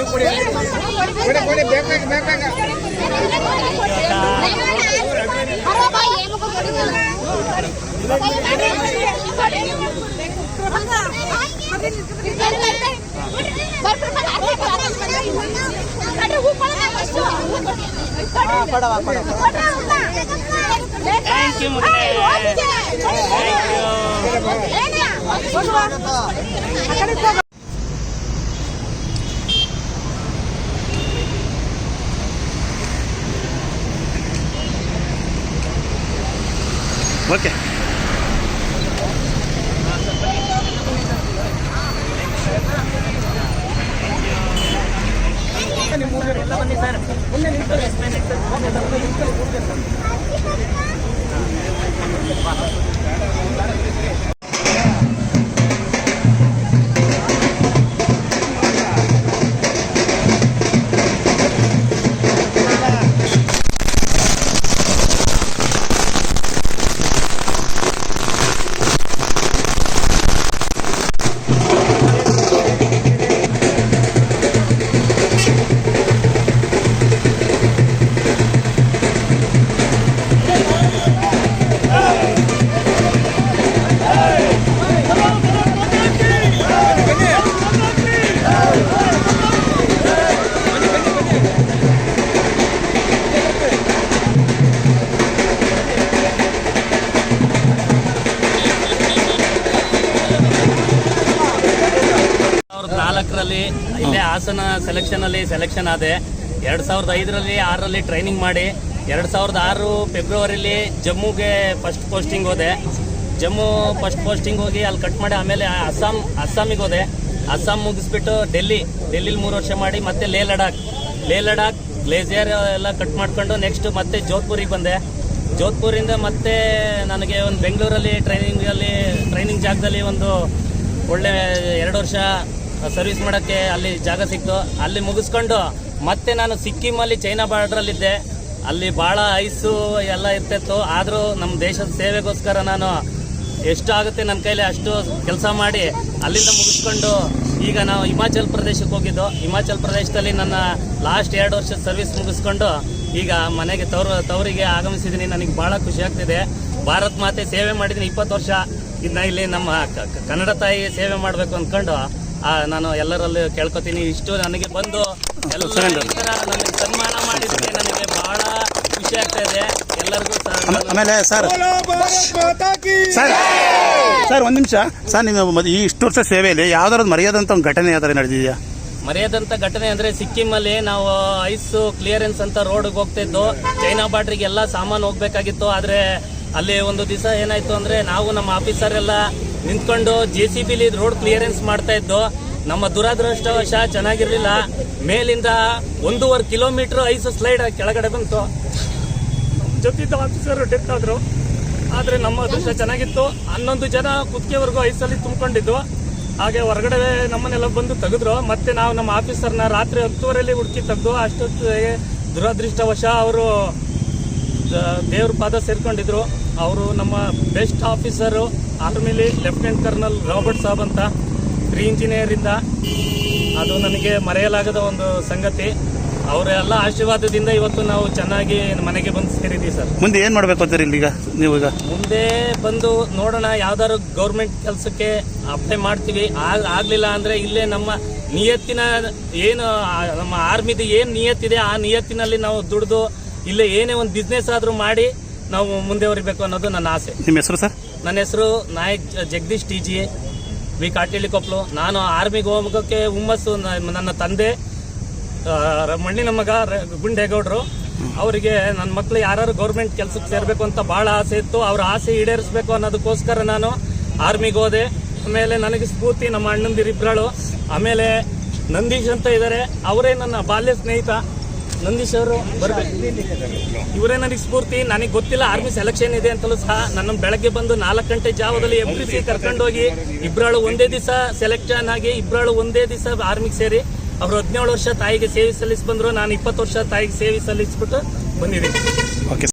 ನೀವು ಕೊಡಿ. ಕೊಡಿ ಕೊಡಿ ಬೇಕಾಗ ಬೇಕಾಗ. ಪಡವ thank you thank you okay ಸಾವಿರದ ಇಲ್ಲೇ ಹಾಸನ ಸೆಲೆಕ್ಷನ್ ಅಲ್ಲಿ ಸೆಲೆಕ್ಷನ್ ಆದೆ. ಎರಡ್ ಸಾವಿರದ ಐದರಲ್ಲಿ ಆರಲ್ಲಿ ಟ್ರೈನಿಂಗ್ ಮಾಡಿ. ಎರಡ್ ಸಾವಿರದ ಆರು ಫೆಬ್ರವರಿಲಿ ಜಮ್ಮುಗೆ ಫಸ್ಟ್ ಪೋಸ್ಟಿಂಗ್ ಹೋದೆ. ಜಮ್ಮು ಫಸ್ಟ್ ಪೋಸ್ಟಿಂಗ್ ಹೋಗಿ ಅಲ್ಲಿ ಕಟ್ ಮಾಡಿ ಆಮೇಲೆ ಅಸ್ಸಾಂ ಅಸ್ಸಾಮಿಗೆ ಹೋದೆ. ಅಸ್ಸಾಂ ಮುಗಿಸ್ಬಿಟ್ಟು ಡೆಲ್ಲಿ ಡೆಲ್ಲಿಲಿ ಮೂರು ವರ್ಷ ಮಾಡಿ ಮತ್ತೆ ಲೇ ಲಡಾಖ್ ಲೇ ಲಡಾಖ್ ಗ್ಲೇಸಿಯರ್ ಎಲ್ಲ ಕಟ್ ಮಾಡ್ಕೊಂಡು ನೆಕ್ಸ್ಟ್ ಮತ್ತೆ ಜೋಧ್ಪುರಿಗೆ ಬಂದೆ. ಜೋಧ್ಪುರಿಂದ ಮತ್ತೆ ನನಗೆ ಒಂದು ಬೆಂಗಳೂರಲ್ಲಿ ಟ್ರೈನಿಂಗಲ್ಲಿ ಟ್ರೈನಿಂಗ್ ಜಾಗದಲ್ಲಿ ಒಂದು ಒಳ್ಳೆ ಎರಡು ವರ್ಷ ಸರ್ವಿಸ್ ಮಾಡೋಕ್ಕೆ ಅಲ್ಲಿ ಜಾಗ ಸಿಕ್ತು. ಅಲ್ಲಿ ಮುಗಿಸ್ಕೊಂಡು ಮತ್ತೆ ನಾನು ಸಿಕ್ಕಿಮಲ್ಲಿ ಚೈನಾ ಬಾರ್ಡ್ರಲ್ಲಿದ್ದೆ ಅಲ್ಲಿ ಭಾಳ ಐಸು ಎಲ್ಲ ಇರ್ತಿತ್ತು. ಆದರೂ ನಮ್ಮ ದೇಶದ ಸೇವೆಗೋಸ್ಕರ ನಾನು ಎಷ್ಟು ಆಗುತ್ತೆ ನನ್ನ ಕೈಲಿ ಅಷ್ಟು ಕೆಲಸ ಮಾಡಿ ಅಲ್ಲಿಂದ ಮುಗಿಸ್ಕೊಂಡು ಈಗ ನಾವು ಹಿಮಾಚಲ್ ಪ್ರದೇಶಕ್ಕೆ ಹೋಗಿದ್ದು. ಹಿಮಾಚಲ್ ಪ್ರದೇಶದಲ್ಲಿ ನನ್ನ ಲಾಸ್ಟ್ ಎರಡು ವರ್ಷದ ಸರ್ವಿಸ್ ಮುಗಿಸ್ಕೊಂಡು ಈಗ ಮನೆಗೆ ತವರು, ತವರಿಗೆ ಆಗಮಿಸಿದ್ದೀನಿ. ನನಗೆ ಭಾಳ ಖುಷಿ ಆಗ್ತಿದೆ. ಭಾರತ್ ಮಾತೆ ಸೇವೆ ಮಾಡಿದ್ದೀನಿ ಇಪ್ಪತ್ತು ವರ್ಷ. ಇದನ್ನ ಇಲ್ಲಿ ನಮ್ಮ ಕನ್ನಡ ತಾಯಿ ಸೇವೆ ಮಾಡಬೇಕು ಅಂದ್ಕೊಂಡು ನಾನು ಎಲ್ಲರಲ್ಲೂ ಕೇಳ್ಕೊತೀನಿ. ಇಷ್ಟು ನನಗೆ ಬಂದು ಎಲ್ಲ ನನಗೆ ಸನ್ಮಾನ ಮಾಡಿದ್ರೆ ನನಗೆ ಬಹಳ ಖುಷಿ ಆಗ್ತಾ ಇದೆ. ಎಲ್ಲರಿಗೂ ಆಮೇಲೆ ಸರ್ ಸರ್ ಸರ್ ಒಂದು ನಿಮಿಷ. ಸರ್ ನಿಮ್ಮ ಮದ್- ಈ ಇಷ್ಟು ವರ್ಷ ಸೇವೆಯಲ್ಲಿ ಯಾವ್ದಾದ್ರು ಮರ್ಯಾದಂತ ಒಂದು ಘಟನೆ ಯಾವ್ದಾರು ನಡೆದಿದೆಯಾ? ಮರೆಯದಂತ ಘಟನೆ ಅಂದ್ರೆ ಸಿಕ್ಕಿಮಲ್ಲಿ ನಾವು ಐಸ್ ಕ್ಲಿಯರೆನ್ಸ್ ಅಂತ ರೋಡ್ಗೆ ಹೋಗ್ತಿದ್ದು. ಚೈನಾ ಬಾರ್ಡ್ರಿಗೆ ಎಲ್ಲ ಸಾಮಾನು ಹೋಗ್ಬೇಕಾಗಿತ್ತು. ಆದ್ರೆ ಅಲ್ಲಿ ಒಂದು ದಿವಸ ಏನಾಯ್ತು ಅಂದ್ರೆ ನಾವು ನಮ್ಮ ಆಫೀಸರ್ ಎಲ್ಲ ನಿಂತ್ಕೊಂಡು ಜೆ ಸಿ ಬಿಲಿ ರೋಡ್ ಕ್ಲಿಯರೆನ್ಸ್ ಮಾಡ್ತಾ ಇದ್ದು, ನಮ್ಮ ದುರದೃಷ್ಟವಶ ಚೆನ್ನಾಗಿರ್ಲಿಲ್ಲ. ಮೇಲಿಂದ ಒಂದೂವರೆ ಕಿಲೋಮೀಟರ್ ಐಸ್ ಸ್ಲೈಡ್ ಕೆಳಗಡೆ ಬಂತು. ಜೊತೆ ಆಫೀಸರ್ ಡೆತ್ ಆದ್ರು. ಆದ್ರೆ ನಮ್ಮ ಅದೃಷ್ಟ ಚೆನ್ನಾಗಿತ್ತು. ಹನ್ನೊಂದು ಜನ ಕುತ್ತಿಗೆವರೆಗೂ ಐಸಲ್ಲಿ ತುಂಬಿಕೊಂಡಿದ್ದು. ಹಾಗೆ ಹೊರಗಡೆ ನಮ್ಮನ್ನೆಲ್ಲ ಬಂದು ತೆಗೆದ್ರು. ಮತ್ತೆ ನಾವು ನಮ್ಮ ಆಫೀಸರ್ನ ರಾತ್ರಿ ಹತ್ತುವರೆಯಲ್ಲಿ ಹುಡುಕಿ ತೆಗೆದು, ಅಷ್ಟೊತ್ತಿಗೆ ದುರದೃಷ್ಟವಶ ಅವರು ದೇವ್ರ ಪಾದ ಸೇರ್ಕೊಂಡಿದ್ರು. ಅವರು ನಮ್ಮ ಬೆಸ್ಟ್ ಆಫೀಸರು ಆರ್ಮಿಲಿ ಲೆಫ್ಟಿನೆಂಟ್ ಕರ್ನಲ್ ರಾಬರ್ಟ್ ಸಾಬ್ ಅಂತ. ಪ್ರಿ ಇಂಜಿನಿಯರ್ ಇಂದ. ಅದು ನನಗೆ ಮರೆಯಲಾಗದ ಒಂದು ಸಂಗತಿ. ಅವರೆಲ್ಲ ಆಶೀರ್ವಾದದಿಂದ ಇವತ್ತು ನಾವು ಚೆನ್ನಾಗಿ ಮನೆಗೆ ಬಂದು ಸೇರಿದ್ದೀವಿ ಸರ್. ಮುಂದೆ ಏನು ಮಾಡಬೇಕು ಅಂತೀರಿ ಇಲ್ಲಿಗ ನೀವು ಈಗ? ಮುಂದೆ ಬಂದು ನೋಡೋಣ ಯಾವ್ದಾದ್ರು ಗೌರ್ಮೆಂಟ್ ಕೆಲಸಕ್ಕೆ ಅಪ್ಲೈ ಮಾಡ್ತೀವಿ. ಆಗಲಿಲ್ಲ ಆಗ್ಲಿಲ್ಲ ಅಂದ್ರೆ ಇಲ್ಲೇ ನಮ್ಮ ನಿಯತ್ತಿನ ಏನು ನಮ್ಮ ಆರ್ಮಿದು ಏನು ನಿಯತ್ತಿದೆ ಆ ನಿಯತ್ತಿನಲ್ಲಿ ನಾವು ದುಡಿದು ಇಲ್ಲೇ ಏನೇ ಒಂದು ಬಿಸ್ನೆಸ್ ಆದ್ರೂ ಮಾಡಿ ನಾವು ಮುಂದೆ ಬರಬೇಕು ಅನ್ನೋದು ನನ್ನ ಆಸೆ. ನಿಮ್ಮ ಹೆಸರು ಸರ್? ನನ್ನ ಹೆಸರು Nayak Jagadish T G V ಕಾಟೇಳಿ ಕೊಪ್ಪಲು ನಾನು ಆರ್ಮಿಗೆ ಹೋಗೋಕ್ಕೆ ಹುಮ್ಮಸ್ಸು ನನ್ನ ತಂದೆ ಮಣ್ಣಿನ ಮಗ ಗುಂಡೇಗೌಡರು. ಅವರಿಗೆ ನನ್ನ ಮಕ್ಕಳು ಯಾರು ಗೌರ್ಮೆಂಟ್ ಕೆಲಸಕ್ಕೆ ಸೇರಬೇಕು ಅಂತ ಭಾಳ ಆಸೆ ಇತ್ತು. ಅವ್ರ ಆಸೆ ಈಡೇರಿಸಬೇಕು ಅನ್ನೋದಕ್ಕೋಸ್ಕರ ನಾನು ಆರ್ಮಿಗೆ ಹೋದೆ. ಆಮೇಲೆ ನನಗೆ ಸ್ಫೂರ್ತಿ ನಮ್ಮ ಅಣ್ಣಂದಿರಿಬ್ರಳು. ಆಮೇಲೆ ನಂದೀಶ್ ಅಂತ ಇದ್ದಾರೆ ಅವರೇ ನನ್ನ ಬಾಲ್ಯ ಸ್ನೇಹಿತ. ನಂದೀಶ್ ಅವರು ಬರ್ಬೇಕು. ಇವರೇ ನನಗೆ ಸ್ಫೂರ್ತಿ? ನನಗೆ ಗೊತ್ತಿಲ್ಲ. ಆರ್ಮಿ ಸೆಲೆಕ್ಷನ್ ಇದೆ ಅಂತಲೂ ಸಹ ನನ್ನ ಬೆಳಗ್ಗೆ ಬಂದು ನಾಲ್ಕು ಗಂಟೆ ಜಾವದಲ್ಲಿ ಎಂ ಪಿ ಸಿ ಕರ್ಕೊಂಡೋಗಿ ಇಬ್ಬರಾಳು ಒಂದೇ ದಿವಸ ಸೆಲೆಕ್ಷನ್ ಆಗಿ ಇಬ್ಬರಾಳು ಒಂದೇ ದಿವಸ ಆರ್ಮಿಗೆ ಸೇರಿ ಅವರು ಹದಿನೇಳು ವರ್ಷ ತಾಯಿಗೆ ಸೇವೆ ಸಲ್ಲಿಸಿ ಬಂದರು. ನಾನು ಇಪ್ಪತ್ತು ವರ್ಷ ತಾಯಿಗೆ ಸೇವೆ ಸಲ್ಲಿಸ್ಬಿಟ್ಟು ಬಂದಿದ್ದೀನಿ.